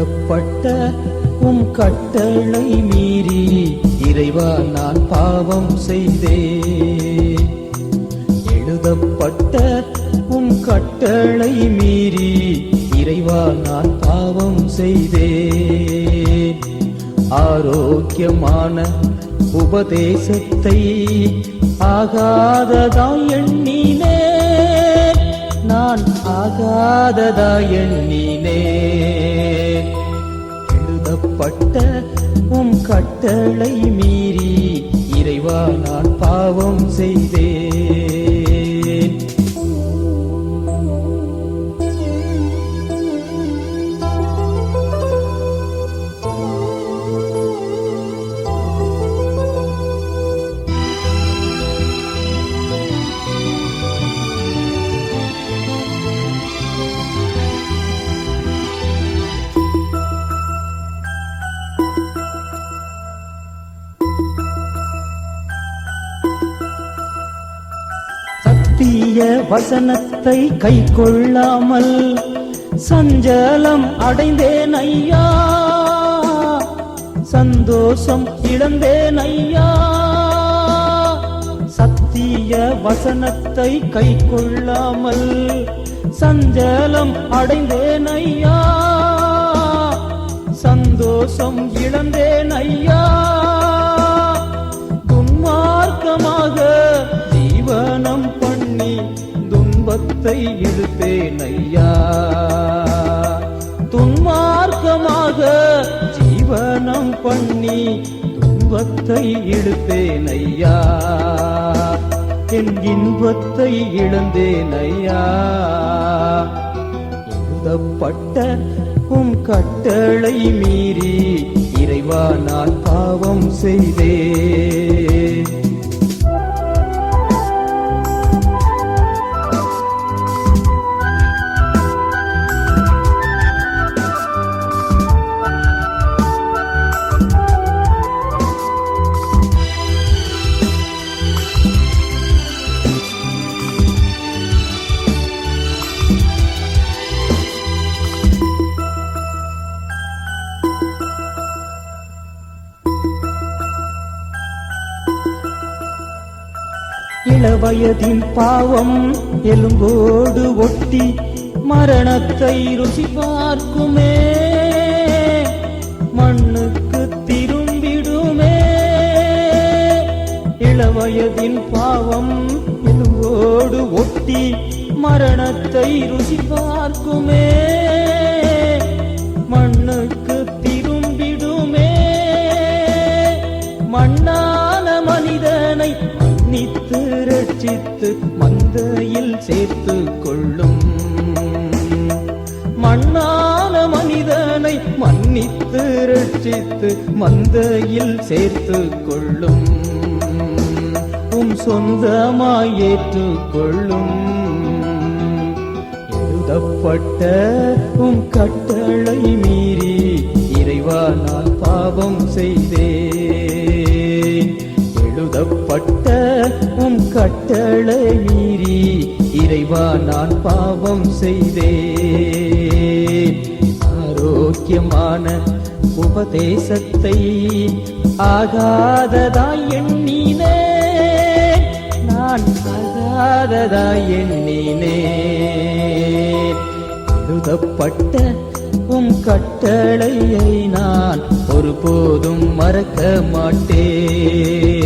சொல்லப்பட்ட உம் கட்டளை மீறி இறைவா நான் பாவம் செய்தேன். எழுதப்பட்ட உம் கட்டளை மீறி இறைவா நான் பாவம் செய்தேன். ஆரோக்கியமான உபதேசத்தை ஆகாததாய் எண்ணினே நான் ஆகாததாய் எண்ணினே பட்ட உம் கட்டளை மீறி இறைவா நான் பாவம் செய்தேன். தீய வசனத்தை கை கொள்ளாமல் சஞ்சலம் அடைந்தேன் ஐயா. சந்தோஷம் இழந்தேன் ஐயா. சத்திய வசனத்தை கை கொள்ளாமல் சஞ்சலம் அடைந்தேன் ஐயா. சந்தோஷம் இழந்தேன் ஐயா. துன்மார்க்கமாக ஜீவனம் துன்பத்தை இழுத்தேன் ஐயா. துன்மார்க்கமாக ஜீவனம் பண்ணி துன்பத்தை இழுத்தேன் ஐயா. என் இன்பத்தை இழந்தேன் ஐயா. எழுதப்பட்ட உம் கட்டளை மீறி இறைவா நான் பாவம் செய்தேன். இளவயதின் பாவம் எலும்போடு ஒட்டி மரணத்தை ருசி பார்க்குமே. மண்ணுக்கு திரும்பிடுமே. இளவயதின் பாவம் எலும்போடு ஒட்டி மரணத்தை ருசி பார்க்குமே. ரட்சித்து மந்தையில் சேர்த்து கொள்ளும். மண்ணான மனிதனை மன்னித்து ரட்சித்து மந்தையில் சேர்த்து கொள்ளும். உம் சொந்தமாய் ஏற்றுக்கொள்ளும் எழுதப்பட்ட உம் கட்டளை மீறி இறைவா நான் பாவம் செய்தேன் எழுதப்பட்ட கட்டளை மீறி இறைவா நான் பாவம் செய்தேன். ஆரோக்கியமான உபதேசத்தை ஆகாததாய் எண்ணினே நான் ஆகாததாய் எண்ணினே எழுதப்பட்ட உம் கட்டளையை நான் ஒருபோதும் மறக்க மாட்டேன்.